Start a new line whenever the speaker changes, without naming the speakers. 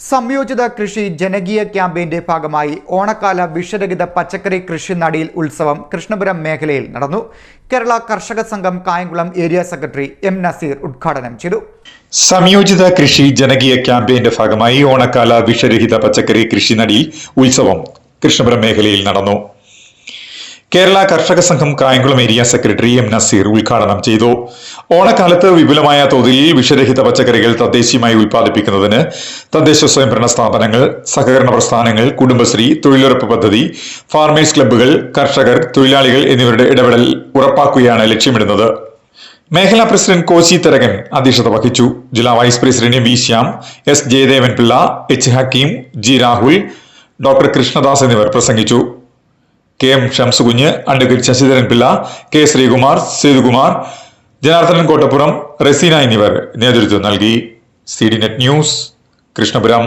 സംയോജിത കൃഷി ജനകീയ ക്യാമ്പയിന്റെ ഭാഗമായി ഓണക്കാല വിഷരഹിത പച്ചക്കറി കൃഷി നടിയിൽ ഉത്സവം കൃഷ്ണപുരം മേഖലയിൽ നടന്നു. Kerala Karshaka Sangham Kayamkulam area secretary M Naseer ഉദ്ഘാടനം ചെയ്തു.
സംയോജിത കൃഷി ജനകീയ ക്യാമ്പയിന്റെ ഭാഗമായി ഓണക്കാല വിഷരഹിത പച്ചക്കറി കൃഷി നടിയിൽ ഉത്സവം കൃഷ്ണപുരം മേഖലയിൽ നടന്നു. Kerala Karshaka Sangham Kayamkulam area secretary M Naseer ഉദ്ഘാടനം ചെയ്തു. ഓണക്കാലത്ത് വിപുലമായ തോതിൽ വിഷരഹിത പച്ചക്കറികൾ തദ്ദേശീയമായി ഉൽപ്പാദിപ്പിക്കുന്നതിന് തദ്ദേശ സ്വയംഭരണ സ്ഥാപനങ്ങൾ സഹകരണ പ്രസ്ഥാനങ്ങൾ കുടുംബശ്രീ തൊഴിലുറപ്പ് പദ്ധതി ഫാർമേഴ്സ് ക്ലബ്ബുകൾ കർഷകർ തൊഴിലാളികൾ എന്നിവരുടെ ഇടപെടൽ ഉറപ്പാക്കുകയാണ് ലക്ഷ്യമിടുന്നത്. മേഖലാ പ്രസിഡന്റ് കോശി തരകൻ അധ്യക്ഷത വഹിച്ചു. ജില്ലാ vice president V Shyam S Jayadevan Pillai H Hakeem G Rahul doctor Krishnadas എന്നിവർ പ്രസംഗിച്ചു. K M Shamsukunju advocate Sasidharan Pillai K Sreekumar Sethukumar Janardhanan Kottappuram Raseena എന്നിവർ നേതൃത്വം നൽകി. C D net news Krishnapuram.